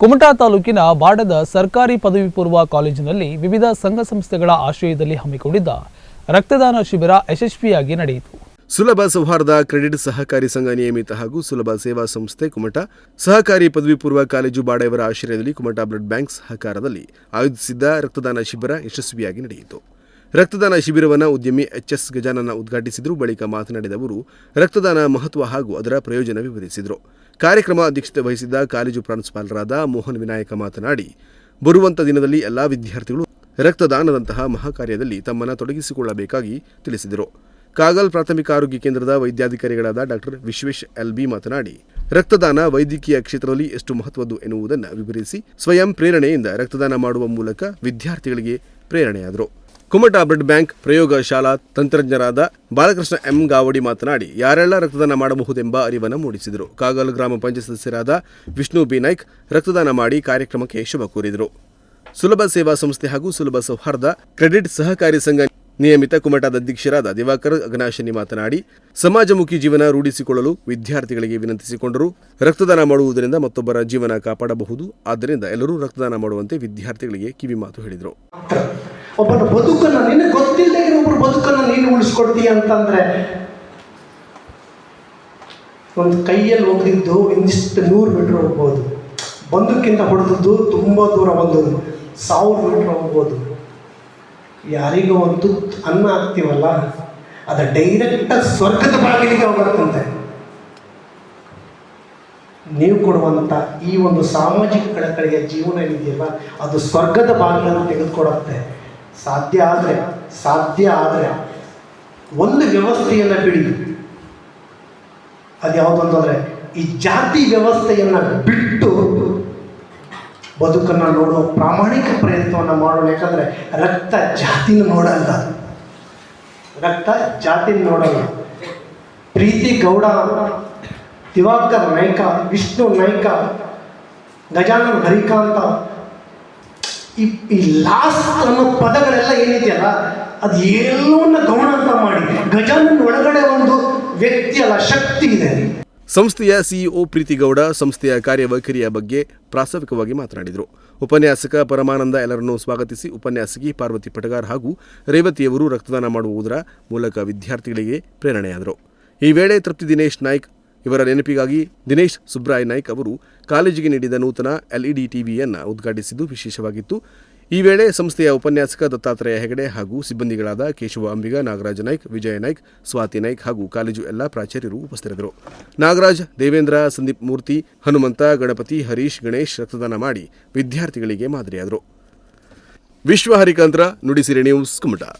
ಕುಮಟಾ ತಾಲೂಕಿನ ಬಾಡದ ಸರ್ಕಾರಿ ಪದವಿ ಪೂರ್ವ ಕಾಲೇಜಿನಲ್ಲಿ ವಿವಿಧ ಸಂಘ ಸಂಸ್ಥೆಗಳ ಆಶ್ರಯದಲ್ಲಿ ಹಮ್ಮಿಕೊಂಡಿದ್ದ ರಕ್ತದಾನ ಶಿಬಿರ ಯಶಸ್ವಿಯಾಗಿ ನಡೆಯಿತು. ಸುಲಭ ಸೌಹಾರ್ದ ಕ್ರೆಡಿಟ್ ಸಹಕಾರಿ ಸಂಘ ನಿಯಮಿತ ಹಾಗೂ ಸುಲಭ ಸೇವಾ ಸಂಸ್ಥೆ ಕುಮಟ ಸಹಕಾರಿ ಪದವಿ ಪೂರ್ವ ಕಾಲೇಜು ಬಾಡೆಯವರ ಆಶ್ರಯದಲ್ಲಿ ಕುಮಟ ಬ್ಲಡ್ ಬ್ಯಾಂಕ್ ಸಹಕಾರದಲ್ಲಿ ಆಯೋಜಿಸಿದ್ದ ರಕ್ತದಾನ ಶಿಬಿರ ಯಶಸ್ವಿಯಾಗಿ ನಡೆಯಿತು. ರಕ್ತದಾನ ಶಿಬಿರವನ್ನು ಉದ್ಯಮಿ ಎಚ್ ಎಸ್ ಗಜಾನನ ಉದ್ಘಾಟಿಸಿದರು, ಬಳಿಕ ಮಾತನಾಡಿದ ಅವರು, ರಕ್ತದಾನ ಮಹತ್ವ ಹಾಗೂ ಅದರ ಪ್ರಯೋಜನ ವಿವರಿಸಿದರು. ಕಾರ್ಯಕ್ರಮ ಅಧ್ಯಕ್ಷತೆ ವಹಿಸಿದ್ದ ಕಾಲೇಜು ಪ್ರಾಂಶುಪಾಲರಾದ ಮೋಹನ್ ವಿನಾಯಕ ಮಾತನಾಡಿ ಬರುವಂಥ ದಿನದಲ್ಲಿ ಎಲ್ಲಾ ವಿದ್ಯಾರ್ಥಿಗಳು ರಕ್ತದಾನದಂತಹ ಮಹಾಕಾರ್ಯದಲ್ಲಿ ತಮ್ಮನ್ನು ತೊಡಗಿಸಿಕೊಳ್ಳಬೇಕಾಗಿ ತಿಳಿಸಿದರು. ಕಾಗಲ್ ಪ್ರಾಥಮಿಕ ಆರೋಗ್ಯ ಕೇಂದ್ರದ ವೈದ್ಯಾಧಿಕಾರಿಗಳಾದ ಡಾಕ್ಟರ್ ವಿಶ್ವೇಶ್ ಎಲ್ ಬಿ ಮಾತನಾಡಿ, ರಕ್ತದಾನ ವೈದ್ಯಕೀಯ ಕ್ಷೇತ್ರದಲ್ಲಿ ಎಷ್ಟು ಮಹತ್ವದ್ದು ಎನ್ನುವುದನ್ನು ವಿವರಿಸಿ ಸ್ವಯಂ ಪ್ರೇರಣೆಯಿಂದ ರಕ್ತದಾನ ಮಾಡುವ ಮೂಲಕ ವಿದ್ಯಾರ್ಥಿಗಳಿಗೆ ಪ್ರೇರಣೆಯಾದರು. ಕುಮಟಾ ಬ್ಲಡ್ ಬ್ಯಾಂಕ್ ಪ್ರಯೋಗ ಶಾಲಾ ತಂತ್ರಜ್ಞರಾದ ಬಾಲಕೃಷ್ಣ ಎಂ ಗಾವಡಿ ಮಾತನಾಡಿ, ಯಾರೆಲ್ಲ ರಕ್ತದಾನ ಮಾಡಬಹುದೆಂಬ ಅರಿವನ್ನು ಮೂಡಿಸಿದರು. ಕಾಗಲ್ ಗ್ರಾಮ ಪಂಚಾಯತ್ ಸದಸ್ಯರಾದ ವಿಷ್ಣು ಬಿ. ನಾಯ್ಕ್ ರಕ್ತದಾನ ಮಾಡಿ ಕಾರ್ಯಕ್ರಮಕ್ಕೆ ಶುಭ ಕೋರಿದರು. ಸುಲಭ ಸೇವಾ ಸಂಸ್ಥೆ ಹಾಗೂ ಸುಲಭ ಸೌಹಾರ್ದ ಕ್ರೆಡಿಟ್ ಸಹಕಾರಿ ಸಂಘ ನಿಯಮಿತ ಕುಮಟಾದ ಅಧ್ಯಕ್ಷರಾದ ದಿವಾಕರ್ ಅಗನಾಶಿನಿ ಮಾತನಾಡಿ, ಸಮಾಜಮುಖಿ ಜೀವನ ರೂಢಿಸಿಕೊಳ್ಳಲು ವಿದ್ಯಾರ್ಥಿಗಳಿಗೆ ವಿನಂತಿಸಿಕೊಂಡರು, ರಕ್ತದಾನ ಮಾಡುವುದರಿಂದ ಮತ್ತೊಬ್ಬರ ಜೀವನ ಕಾಪಾಡಬಹುದು. ಆದ್ದರಿಂದ ಎಲ್ಲರೂ ರಕ್ತದಾನ ಮಾಡುವಂತೆ ವಿದ್ಯಾರ್ಥಿಗಳಿಗೆ ಕಿವಿಮಾತು ಹೇಳಿದರು. ಒಬ್ಬನ ಬದುಕನ್ನು ನಿನಗೆ ಗೊತ್ತಿಲ್ಲದೆ ಒಬ್ಬರ ಬದುಕನ್ನು ನೀನು ಉಳಿಸ್ಕೊಡ್ತೀಯ ಅಂತಂದ್ರೆ ಒಂದು ಕೈಯಲ್ಲಿ ಹೋಗಿದ್ದು ಇಂದಿಷ್ಟು ನೂರು ಮೀಟ್ರ್ ಹೋಗ್ಬೋದು. ಬಂದಕ್ಕಿಂತ ಹೊಡೆದದ್ದು ತುಂಬ ದೂರ ಬಂದದ್ದು. ಸಾವಿರ ಮೀಟ್ರ್ ಹೋಗ್ಬೋದು. ಯಾರಿಗೂ ಒಂದು ಅನ್ನ ಹಾಕ್ತೀವಲ್ಲ, ಅದು ಡೈರೆಕ್ಟಾಗಿ ಸ್ವರ್ಗದ ಬಾಗಿಲಿಗೆ ಹೋಗುತ್ತಂತೆ. ನೀವು ಕೊಡುವಂಥ ಈ ಒಂದು ಸಾಮಾಜಿಕ ಕಳಕಳಿಯ ಜೀವನ ಇದೆಯಲ್ಲ, ಅದು ಸ್ವರ್ಗದ ಬಾಗಿಲನ್ನು ತೆಗೆದುಕೊಡುತ್ತೆ. ಸಾಧ್ಯ ಆದರೆ ಸಾಧ್ಯ ಆದರೆ ಒಂದು ವ್ಯವಸ್ಥೆಯನ್ನು ಬಿಡಿ. ಅದು ಯಾವುದಂತಂದರೆ ಈ ಜಾತಿ ವ್ಯವಸ್ಥೆಯನ್ನು ಬಿಟ್ಟು ಬದುಕನ್ನು ನೋಡೋ ಪ್ರಾಮಾಣಿಕ ಪ್ರಯತ್ನವನ್ನು ಮಾಡೋಣ. ಯಾಕಂದರೆ ರಕ್ತ ಜಾತಿನ ನೋಡಲ್ಲ. ರಕ್ತ ಜಾತಿನ ನೋಡಲ್ಲ. ಪ್ರೀತಿ ಗೌಡ, ದಿವಾಕರ್ ನಾಯ್ಕ, ವಿಷ್ಣು ನಾಯ್ಕ, ಗಜಾನನ್ ಹರಿಕಾಂತ ಈ ಲಾಸ್ಟ್ ಅನ್ನೋ ಪದಗಳೆಲ್ಲ ಏನಿದೆಯಲ್ಲ, ಅದು ಎಲ್ಲವನ್ನ ಗಮನಾಂತ ಮಾಡಿ. ಗಜಾನನ್ ಒಳಗಡೆ ಒಂದು ವ್ಯಕ್ತಿ ಅಲ್ಲ, ಶಕ್ತಿ ಇದೆ. ಸಂಸ್ಥೆಯ ಸಿಇಒ ಪ್ರೀತಿಗೌಡ ಸಂಸ್ಥೆಯ ಕಾರ್ಯವೈಖರಿಯ ಬಗ್ಗೆ ಪ್ರಾಸ್ತಾವಿಕವಾಗಿ ಮಾತನಾಡಿದರು. ಉಪನ್ಯಾಸಕ ಪರಮಾನಂದ ಎಲ್ಲರನ್ನು ಸ್ವಾಗತಿಸಿ ಉಪನ್ಯಾಸಕಿ ಪಾರ್ವತಿ ಪಟಗಾರ್ ಹಾಗೂ ರೇವತಿಯವರು ರಕ್ತದಾನ ಮಾಡುವುದರ ಮೂಲಕ ವಿದ್ಯಾರ್ಥಿಗಳಿಗೆ ಪ್ರೇರಣೆಯಾದರು. ಈ ವೇಳೆ ತೃಪ್ತಿ ದಿನೇಶ್ ನಾಯ್ಕ್ ಇವರ ನೆನಪಿಗಾಗಿ ದಿನೇಶ್ ಸುಬ್ರಾಯ್ ನಾಯ್ಕ್ ಅವರು ಕಾಲೇಜಿಗೆ ನೀಡಿದ ನೂತನ ಎಲ್ಇಡಿ ಟಿವಿಯನ್ನು ಉದ್ಘಾಟಿಸಿದ್ದು ವಿಶೇಷವಾಗಿತ್ತು. ಈ ವೇಳೆ ಸಂಸ್ಥೆಯ ಉಪನ್ಯಾಸಕ ದತ್ತಾತ್ರೇಯ ಹೆಗಡೆ ಹಾಗೂ ಸಿಬ್ಬಂದಿಗಳಾದ ಕೇಶವ ಅಂಬಿಗ, ನಾಗರಾಜ ನಾಯ್ಕ್, ವಿಜಯ ನಾಯ್ಕ್, ಸ್ವಾತಿ ನಾಯ್ಕ್ ಹಾಗೂ ಕಾಲೇಜು ಎಲ್ಲ ಪ್ರಾಚಾರ್ಯರು ಉಪಸ್ಥಿತರಿದ್ದರು. ನಾಗರಾಜ್, ದೇವೇಂದ್ರ, ಸಂದೀಪ್ ಮೂರ್ತಿ, ಹನುಮಂತ, ಗಣಪತಿ, ಹರೀಶ್, ಗಣೇಶ್ ರಕ್ತದಾನ ಮಾಡಿ ವಿದ್ಯಾರ್ಥಿಗಳಿಗೆ ಮಾದರಿಯಾದರು. ವಿಶ್ವ ಹರಿಕಾಂತ್ರ, ನುಡಿಸಿರಿ ನ್ಯೂಸ್, ಕುಮಟ.